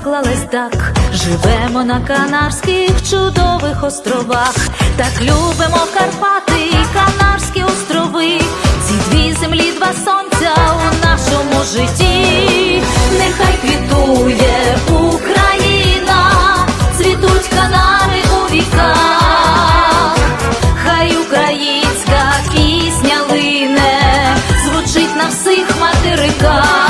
склалась так, живемо на Канарських чудових островах, так любимо Карпати і Канарські острови, ці дві землі, два сонця у нашому житті, нехай квітує Україна, цвітуть Канари у віках, хай українська пісня лине, звучить на всіх материках.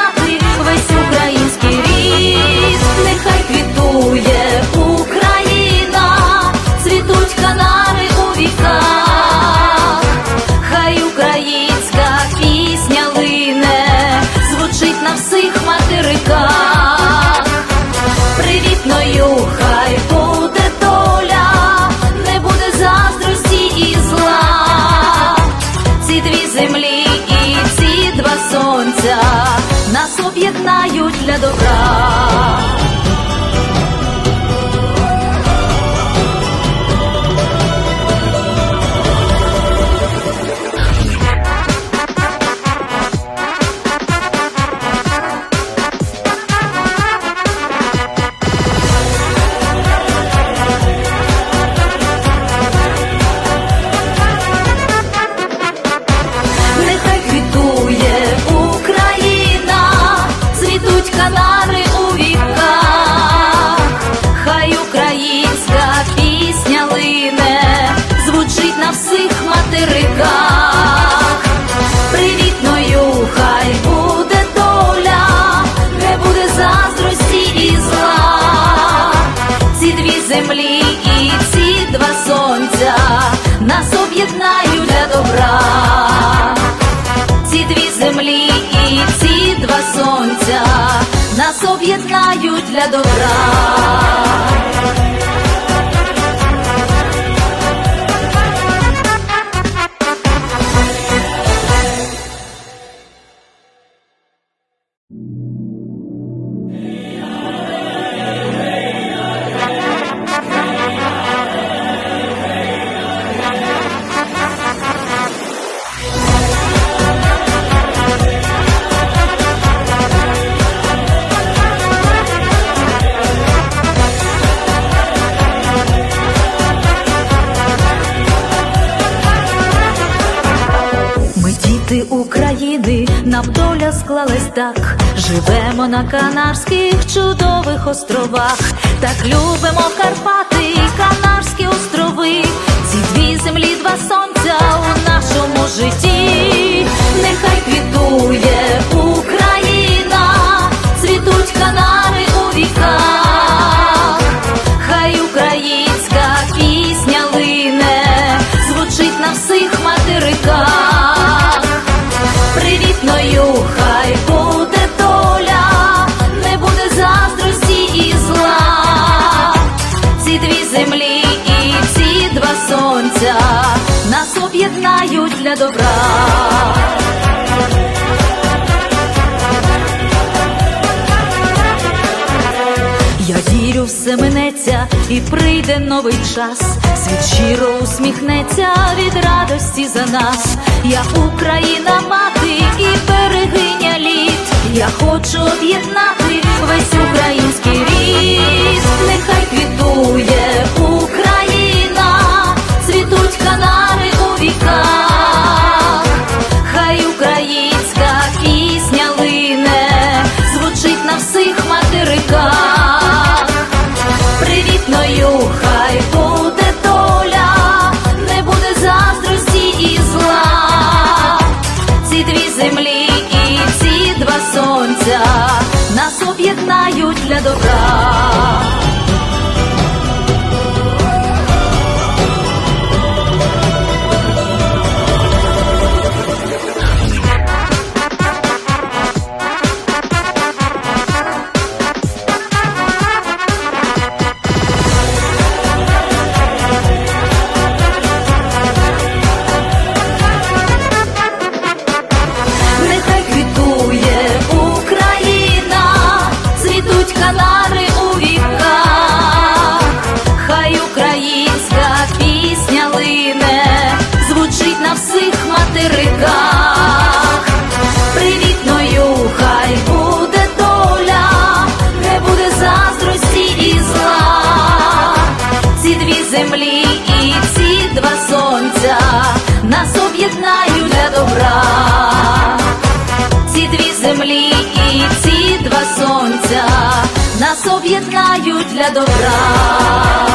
Привітною хай буде доля, не буде заздрості і зла. Ці дві землі і ці два сонця нас об'єднають для добра. Нас об'єднають для добра. Нам доля склалась так. Живемо на Канарських чудових островах, так любимо Карпати нас для добра. Я вірю, все минеться і прийде новий час. Світ щиро усміхнеться від радості за нас. Я Україна мати і берегиня літ. Я хочу об'єднати весь український рід. Нехай квітує для добра. материках, привітною хай буде доля, не буде заздрості і зла, ці дві землі і ці два сонця нас об'єднають для добра, ці дві землі і ці два сонця нас об'єднають для добра.